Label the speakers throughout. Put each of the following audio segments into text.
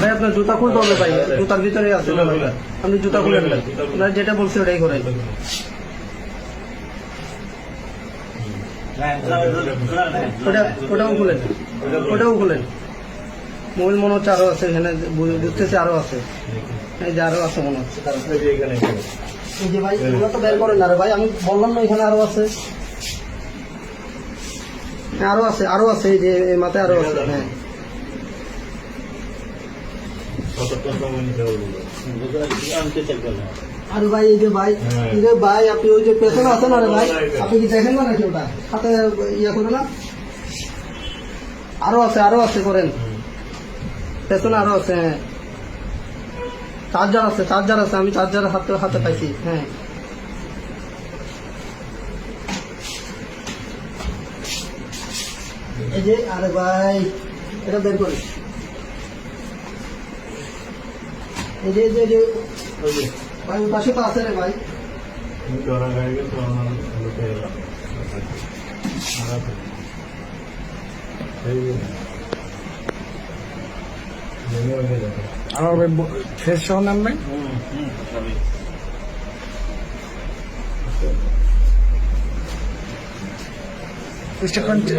Speaker 1: ভাই আপনার জুতা খুলতে হবে ভাই জুতার ভিতরে আছে। আপনি জুতা খুলেন ভাই যেটা বলছে ওটাই করেন। ওটা ওটাও খুলেন। ওটাও খুলেন। মোবাইল মনে হচ্ছে আরও আছে এখানে বুঝতেছে আরও আছে। এই যে আরও আছে মনে হচ্ছে। যে ভাই এগুলো তো বের করেন না রে ভাই আমি বললাম না এখানে আরও আছে। হ্যাঁ, আরও আছে আরও আছে এই যে মাথায় আরও আছে হ্যাঁ। আরে ভাই এই যে ভাই
Speaker 2: হ্যাঁ।
Speaker 1: এই যে ভাই আপনি ওই যে পেছনে আছেন আরে ভাই আপনি কি দেখেন না নাকি ওটা? হাতে ইয়ে করে না? আরও আছে আরও আছে করেন। পেছনে আরও আছে হ্যাঁ। চার্জার আছে চার্জার আছে আমি চার্জার হাতে হাতে পাইছি হ্যাঁ। এই যে আরে ভাই এটা বের করে এই যে যে- যে ভাই ওই পাশে তো আছে রে ভাই।
Speaker 3: আমার ভাই ফেস সহ নাম নাই? স্টেটমেন্ট এই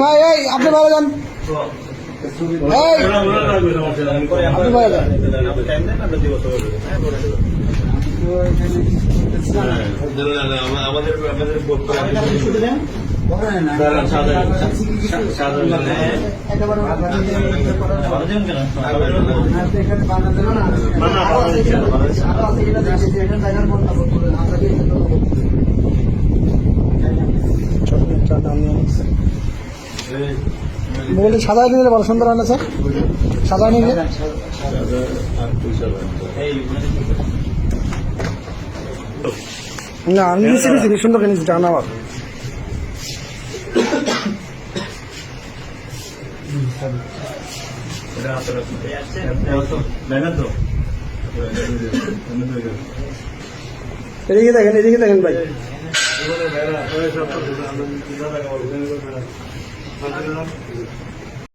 Speaker 3: ভাই এই আপনি ভালো যান। আপনি ভালো যান।
Speaker 2: আমাদের
Speaker 3: সাদা নিলে ভালো সুন্দর হয় না স্যার? সাদা নিলে না আমি নিচে নিচে সুন্দর নিচে টাকা নেওয়ার এদিকে দেখেন এদিকে দেখেন ভাই।